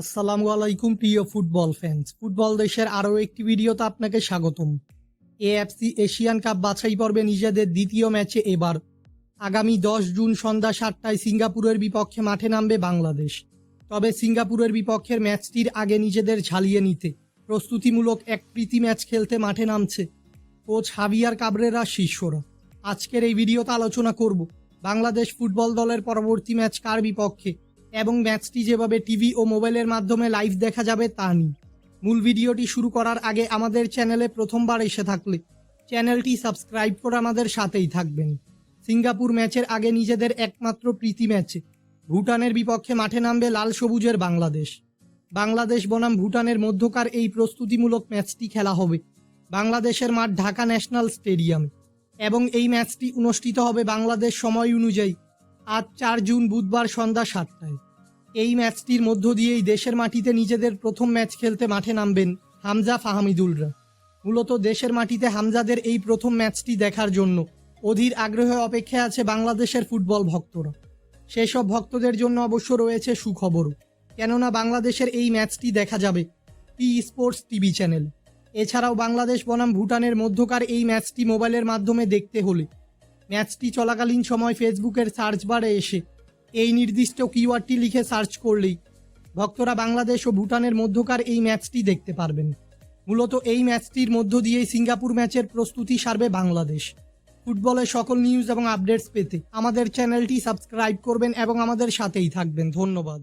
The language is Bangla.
আসসালামু আলাইকুম, প্রিয় ফুটবল ফ্যান্স ফুটবল দেশের আরও একটি ভিডিওতে আপনাকে স্বাগতম। এএফসি এশিয়ান কাপ বাছাই পর্বে নিজেদের দ্বিতীয় ম্যাচে এবার। আগামী দশ জুন সন্ধ্যা সাতটায় সিঙ্গাপুরের বিপক্ষে মাঠে নামবে বাংলাদেশ। তবে সিঙ্গাপুরের বিপক্ষের ম্যাচটির আগে নিজেদের ঝালিয়ে নিতে প্রস্তুতিমূলক এক প্রীতি ম্যাচ খেলতে মাঠে নামছে কোচ হাবিয়ার কাবরেরা শিষ্যরা। আজকের এই ভিডিওতে আলোচনা করব বাংলাদেশ ফুটবল দলের পরবর্তী ম্যাচ কার বিপক্ষে এবং ম্যাচটি যেভাবে টিভি ও মোবাইলের মাধ্যমে লাইভ দেখা যাবে তা নিয়ে। মূল ভিডিওটি শুরু করার আগে আমাদের চ্যানেলে প্রথমবার এসে থাকলে চ্যানেলটি সাবস্ক্রাইব করে আমাদের সাথেই থাকবেন। সিঙ্গাপুর ম্যাচের আগে নিজেদের একমাত্র প্রীতি ম্যাচে ভুটানের বিপক্ষে মাঠে নামবে লাল সবুজের বাংলাদেশ। বাংলাদেশ বনাম ভুটানের মধ্যকার এই প্রস্তুতিমূলক ম্যাচটি খেলা হবে বাংলাদেশের মাঠ ঢাকা ন্যাশনাল স্টেডিয়ামে এবং এই ম্যাচটি অনুষ্ঠিত হবে বাংলাদেশ সময় অনুযায়ী আজ চার জুন বুধবার সন্ধ্যা সাতটায়। এই ম্যাচটির মধ্য দিয়েই দেশের মাটিতে নিজেদের প্রথম ম্যাচ খেলতে মাঠে নামবেন হামজা ফাহামিদুলরা। মূলত দেশের মাটিতে হামজাদের এই প্রথম ম্যাচটি দেখার জন্য অধীর আগ্রহে অপেক্ষায় আছে বাংলাদেশের ফুটবল ভক্তরা। সেসব ভক্তদের জন্য অবশ্য রয়েছে সুখবরও। কেননা বাংলাদেশের এই ম্যাচটি দেখা যাবে পি স্পোর্টস টিভি চ্যানেল। এছাড়াও বাংলাদেশ বনাম ভুটানের মধ্যকার এই ম্যাচটি মোবাইলের মাধ্যমে দেখতে হলে ম্যাচটি চলাকালীন সময় ফেসবুকের সার্চ বারে এসে এই নির্দিষ্ট কিওয়ার্ডটি লিখে সার্চ করলেই ভক্তরা বাংলাদেশ ও ভুটানের মধ্যকার এই ম্যাচটি দেখতে পারবেন। মূলত এই ম্যাচটির মধ্য দিয়েই সিঙ্গাপুর ম্যাচের প্রস্তুতি সারবে বাংলাদেশ। ফুটবলের সকল নিউজ এবং আপডেটস পেতে আমাদের চ্যানেলটি সাবস্ক্রাইব করবেন এবং আমাদের সাথেই থাকবেন। ধন্যবাদ।